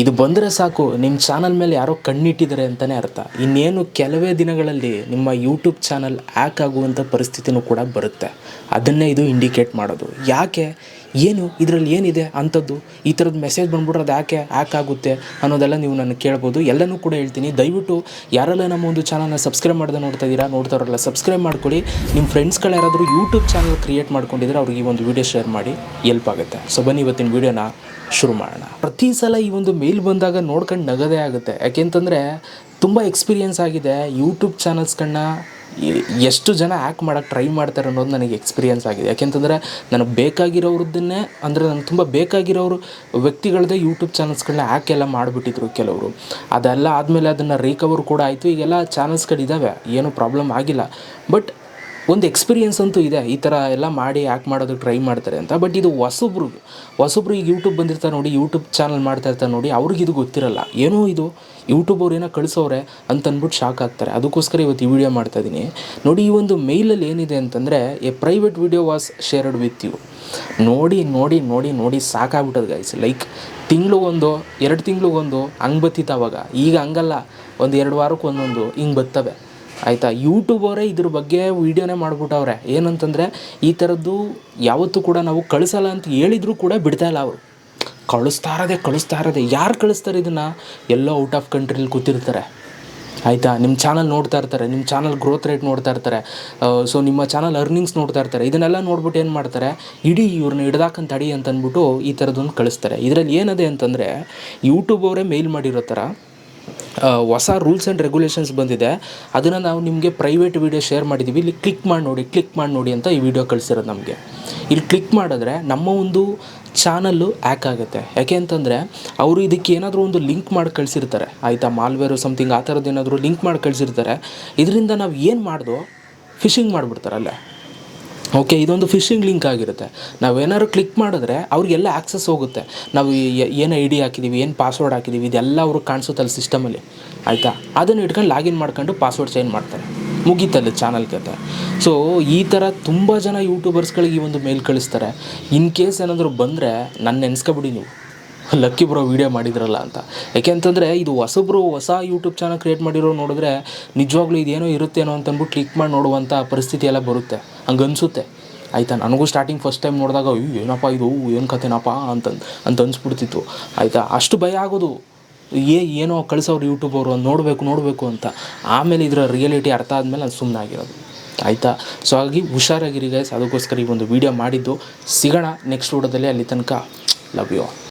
ಇದು ಬಂದರೆ ಸಾಕು ನಿಮ್ಮ ಚಾನಲ್ ಮೇಲೆ ಯಾರೋ ಕಣ್ಣಿಟ್ಟಿದ್ದಾರೆ ಅಂತಲೇ ಅರ್ಥ. ಇನ್ನೇನು ಕೆಲವೇ ದಿನಗಳಲ್ಲಿ ನಿಮ್ಮ ಯೂಟ್ಯೂಬ್ ಚಾನಲ್ ಹ್ಯಾಕ್ ಆಗುವಂಥ ಪರಿಸ್ಥಿತಿನೂ ಕೂಡ ಬರುತ್ತೆ. ಅದನ್ನೇ ಇದು ಇಂಡಿಕೇಟ್ ಮಾಡೋದು. ಯಾಕೆ? ಏನು? ಇದರಲ್ಲಿ ಏನಿದೆ? ಅಂಥದ್ದು. ಈ ಥರದ್ದು ಮೆಸೇಜ್ ಬಂದ್ಬಿಟ್ರೆ ಅದು ಯಾಕೆ ಹ್ಯಾಕ್ ಆಗುತ್ತೆ ಅನ್ನೋದೆಲ್ಲ ನೀವು ನನಗೆ ಕೇಳ್ಬೋದು. ಎಲ್ಲನೂ ಕೂಡ ಹೇಳ್ತೀನಿ. ದಯವಿಟ್ಟು ಯಾರೆಲ್ಲ ನಮ್ಮ ಒಂದು ಚಾನಲ್ನ ಸಬ್ಸ್ಕ್ರೈಬ್ ಮಾಡ್ದೆ ನೋಡ್ತಾ ಇದ್ದೀರಾ ನೋಡ್ತಾರಲ್ಲ ಸಬ್ಸ್ಕ್ರೈಬ್ ಮಾಡ್ಕೊಳ್ಳಿ. ನಿಮ್ಮ ಫ್ರೆಂಡ್ಸ್ಗಳು ಯಾರಾದರೂ ಯೂಟ್ಯೂಬ್ ಚಾನಲ್ ಕ್ರಿಯೇಟ್ ಮಾಡ್ಕೊಂಡಿದ್ರೆ ಅವ್ರಿಗೆ ಈ ಒಂದು ವಿಡಿಯೋ ಶೇರ್ ಮಾಡಿ ಎಲ್ಪ್ ಆಗುತ್ತೆ. ಸೊ ಬನ್ನಿ ಇವತ್ತಿನ ವಿಡಿಯೋನ ಶುರು ಮಾಡೋಣ. ಪ್ರತಿ ಸಲ ಈ ಒಂದು ಮೇಲ್ ಬಂದಾಗ ನೋಡ್ಕೊಂಡು ನಗದೇ ಆಗುತ್ತೆ. ಯಾಕೆಂತಂದರೆ ತುಂಬ ಎಕ್ಸ್ಪೀರಿಯನ್ಸ್ ಆಗಿದೆ ಯೂಟ್ಯೂಬ್ ಚಾನಲ್ಸ್ಗಳನ್ನ ಎಷ್ಟು ಜನ ಹ್ಯಾಕ್ ಮಾಡೋಕ್ಕೆ ಟ್ರೈ ಮಾಡ್ತಾರೆ ಅನ್ನೋದು ನನಗೆ ಎಕ್ಸ್ಪೀರಿಯನ್ಸ್ ಆಗಿದೆ. ಯಾಕೆಂತಂದರೆ ನನಗೆ ಬೇಕಾಗಿರೋರದ್ದನ್ನೇ ಅಂದರೆ ನನಗೆ ತುಂಬ ಬೇಕಾಗಿರೋರು ವ್ಯಕ್ತಿಗಳದ್ದೇ ಯೂಟ್ಯೂಬ್ ಚಾನಲ್ಸ್ಗಳನ್ನ ಆ್ಯಕ್ ಎಲ್ಲ ಮಾಡಿಬಿಟ್ಟಿದ್ರು ಕೆಲವರು. ಅದೆಲ್ಲ ಆದಮೇಲೆ ಅದನ್ನು ರಿಕವರ್ ಕೂಡ ಆಯಿತು. ಈಗೆಲ್ಲ ಚಾನಲ್ಸ್ಗಳಿದ್ದಾವೆ ಏನೂ ಪ್ರಾಬ್ಲಮ್ ಆಗಿಲ್ಲ. ಬಟ್ ಒಂದು ಎಕ್ಸ್ಪೀರಿಯನ್ಸ್ ಅಂತೂ ಇದೆ. ಈ ಥರ ಎಲ್ಲ ಮಾಡಿ ಯಾಕೆ ಮಾಡೋದಕ್ಕೆ ಟ್ರೈ ಮಾಡ್ತಾರೆ ಅಂತ. ಬಟ್ ಇದು ಹೊಸಬ್ರು ಹೊಸಬ್ರು ಈಗ ಯೂಟ್ಯೂಬ್ ಬಂದಿರ್ತಾರೆ ನೋಡಿ ಯೂಟ್ಯೂಬ್ ಚಾನಲ್ ಮಾಡ್ತಾ ಇರ್ತಾರೆ ನೋಡಿ, ಅವ್ರಿಗೆ ಇದು ಗೊತ್ತಿರಲ್ಲ. ಏನೋ ಇದು ಯೂಟ್ಯೂಬ್ ಅವ್ರು ಏನೋ ಕಳಿಸೋರೆ ಅಂತ ಅಂದ್ಬಿಟ್ಟು ಶಾಕ್ ಆಗ್ತಾರೆ. ಅದಕ್ಕೋಸ್ಕರ ಇವತ್ತು ಈ ವಿಡಿಯೋ ಮಾಡ್ತಾ ಇದ್ದೀನಿ ನೋಡಿ, ಈ ಒಂದು ಮೇಲಲ್ಲಿ ಏನಿದೆ ಅಂತಂದರೆ, a private video was shared with you ನೋಡಿ ನೋಡಿ ನೋಡಿ ನೋಡಿ ಸಾಕಾಗ್ಬಿಟ್ಟದ ಗೈಸ್ ಲೈಕ್ ತಿಂಗಳಿಗೊಂದು ಎರಡು ತಿಂಗಳಿಗೊಂದು ಹಂಗೆ ಬತ್ತಿತ್ತು ಅವಾಗ. ಈಗ ಹಂಗಲ್ಲ. ಒಂದು ಎರಡು ವಾರಕ್ಕೆ ಒಂದೊಂದು ಹಿಂಗೆ ಬರ್ತವೆ ಆಯಿತಾ? ಯೂಟ್ಯೂಬವರೇ ಇದ್ರ ಬಗ್ಗೆ ವೀಡಿಯೋನೇ ಮಾಡ್ಬಿಟ್ಟವ್ರೆ. ಏನಂತಂದರೆ, ಈ ಥರದ್ದು ಯಾವತ್ತೂ ಕೂಡ ನಾವು ಕಳಿಸಲ್ಲ ಅಂತ ಹೇಳಿದರೂ ಕೂಡ ಬಿಡ್ತಾ ಇಲ್ಲ ಅವರು. ಕಳಿಸ್ತಾ ಇರೋದೆ ಕಳಿಸ್ತಾ ಇರೋದೆ. ಯಾರು ಕಳಿಸ್ತಾರೆ ಇದನ್ನು? ಎಲ್ಲೋ ಔಟ್ ಆಫ್ ಕಂಟ್ರಿಲಿ ಕೂತಿರ್ತಾರೆ. ಆಯಿತಾ? ನಿಮ್ಮ ಚಾನಲ್ ನೋಡ್ತಾ ಇರ್ತಾರೆ. ನಿಮ್ಮ ಚಾನಲ್ ಗ್ರೋತ್ ರೇಟ್ ನೋಡ್ತಾ ಇರ್ತಾರೆ. ಸೊ ನಿಮ್ಮ ಚಾನಲ್ ಅರ್ನಿಂಗ್ಸ್ ನೋಡ್ತಾ ಇರ್ತಾರೆ. ಇದನ್ನೆಲ್ಲ ನೋಡ್ಬಿಟ್ಟು ಏನು ಮಾಡ್ತಾರೆ? ಇಡೀ ಇವ್ರನ್ನ ಹಿಡ್ದಾಕಂತ ತಡಿ ಅಂತ ಅಂದ್ಬಿಟ್ಟು ಈ ಥರದ್ದೊಂದು ಕಳಿಸ್ತಾರೆ. ಇದರಲ್ಲಿ ಏನಿದೆ ಅಂತಂದರೆ ಯೂಟ್ಯೂಬ್ ಅವರೇ ಮೇಲ್ ಮಾಡಿರೋ ಥರ ಹೊಸ ರೂಲ್ಸ್ ಆ್ಯಂಡ್ ರೆಗ್ಯುಲೇಷನ್ಸ್ ಬಂದಿದೆ. ಅದನ್ನು ನಾವು ನಿಮಗೆ ಪ್ರೈವೇಟ್ ವೀಡಿಯೋ ಶೇರ್ ಮಾಡಿದ್ದೀವಿ ಇಲ್ಲಿ ಕ್ಲಿಕ್ ಮಾಡಿ ನೋಡಿ ಕ್ಲಿಕ್ ಮಾಡಿ ನೋಡಿ ಅಂತ ಈ ವಿಡಿಯೋ ಕಳಿಸಿರೋದು ನಮಗೆ. ಇಲ್ಲಿ ಕ್ಲಿಕ್ ಮಾಡಿದ್ರೆ ನಮ್ಮ ಒಂದು ಚಾನಲ್ಲು ಆ್ಯಕ್ ಆಗುತ್ತೆ. ಯಾಕೆ ಅಂತಂದರೆ, ಅವರು ಇದಕ್ಕೆ ಏನಾದರೂ ಒಂದು ಲಿಂಕ್ ಮಾಡಿ ಕಳಿಸಿರ್ತಾರೆ. ಆಯಿತಾ ಮಾಲ್ವೇರು ಸಮಥಿಂಗ್ ಆ ಥರದ್ದು ಏನಾದರೂ ಲಿಂಕ್ ಮಾಡಿ ಕಳಿಸಿರ್ತಾರೆ. ಇದರಿಂದ ನಾವು ಏನು ಮಾಡ್ದೋ ಫಿಶಿಂಗ್ ಮಾಡಿಬಿಡ್ತಾರೆ ಅಲ್ಲೇ ಓಕೆ ಇದೊಂದು ಫಿಶಿಂಗ್ ಲಿಂಕ್ ಆಗಿರುತ್ತೆ. ನಾವು ನಾವೇನಾದ್ರು ಕ್ಲಿಕ್ ಮಾಡಿದ್ರೆ ಅವ್ರಿಗೆಲ್ಲ ಆಕ್ಸೆಸ್ ಹೋಗುತ್ತೆ. ನಾವು ಏನು ಐ ಡಿ ಹಾಕಿದ್ದೀವಿ ಏನು ಪಾಸ್ವರ್ಡ್ ಹಾಕಿದ್ದೀವಿ ಇದೆಲ್ಲ ಅವ್ರಿಗೆ ಕಾಣಿಸುತ್ತಲ್ಲ ಸಿಸ್ಟಮಲ್ಲಿ ಆಯಿತಾ? ಅದನ್ನು ಇಟ್ಕೊಂಡು ಲಾಗಿನ್ ಮಾಡ್ಕೊಂಡು ಪಾಸ್ವರ್ಡ್ ಚೇಂಜ್ ಮಾಡ್ತಾರೆ. ಮುಗೀತಲ್ಲ ಚಾನಲ್ ಕತೆ. ಸೊ ಈ ಥರ ತುಂಬ ಜನ ಯೂಟ್ಯೂಬರ್ಸ್ಗಳಿಗೆ ಈ ಒಂದು ಮೇಲ್ ಕಳಿಸ್ತಾರೆ. ಇನ್ ಕೇಸ್ ಏನಾದರೂ ಬಂದರೆ ನನ್ನ ನೆನೆಸ್ಕೊಬಿಡಿ ನೀವು. ಲಕ್ಕಿ ಬ್ರೋ ವೀಡಿಯೋ ಮಾಡಿದ್ರಲ್ಲ ಅಂತ. ಯಾಕೆ ಅಂತಂದರೆ ಇದು ಹೊಸಬ್ರು ಹೊಸ ಯೂಟ್ಯೂಬ್ ಚಾನಲ್ ಕ್ರಿಯೇಟ್ ಮಾಡಿರೋ ನೋಡಿದ್ರೆ ನಿಜವಾಗ್ಲೂ ಇದೇನೋ ಇರುತ್ತೇನೋ ಅಂತಂದ್ಬಿಟ್ಟು ಕ್ಲಿಕ್ ಮಾಡಿ ನೋಡುವಂಥ ಪರಿಸ್ಥಿತಿ ಎಲ್ಲ ಬರುತ್ತೆ. ಹಂಗೆ ಅನಿಸುತ್ತೆ. ಆಯಿತಾ? ನನಗೂ ಸ್ಟಾರ್ಟಿಂಗ್ ಫಸ್ಟ್ ಟೈಮ್ ನೋಡಿದಾಗ, ಅಯ್ಯೋ, ಏನಪ್ಪ ಇದು? ಏನು ಕತೆನಪ್ಪ ಅಂತಂದು ಅಂತ ಅನಿಸ್ಬಿಡ್ತಿತ್ತು. ಆಯಿತಾ? ಅಷ್ಟು ಭಯ ಆಗೋದು. ಏ, ಏನೋ ಕಳಿಸೋರು ಯೂಟ್ಯೂಬ್ ಅವರು ನೋಡಬೇಕು ನೋಡಬೇಕು ಅಂತ. ಆಮೇಲೆ ಇದರ ರಿಯಾಲಿಟಿ ಅರ್ಥ ಆದಮೇಲೆ ನಾನು ಸುಮ್ಮನೆ ಆಗಿರೋದು. ಆಯಿತಾ? ಸೊ ಹಾಗಾಗಿ ಹುಷಾರಾಗಿರಿ ಗೈಸ್ ಅದಕ್ಕೋಸ್ಕರ ಈ ಒಂದು ವೀಡಿಯೋ ಮಾಡಿದ್ದು ಸಿಗೋಣ ನೆಕ್ಸ್ಟ್ ವಿಡಿಯೋದಲ್ಲಿ ಅಲ್ಲಿ ತನಕ. Love you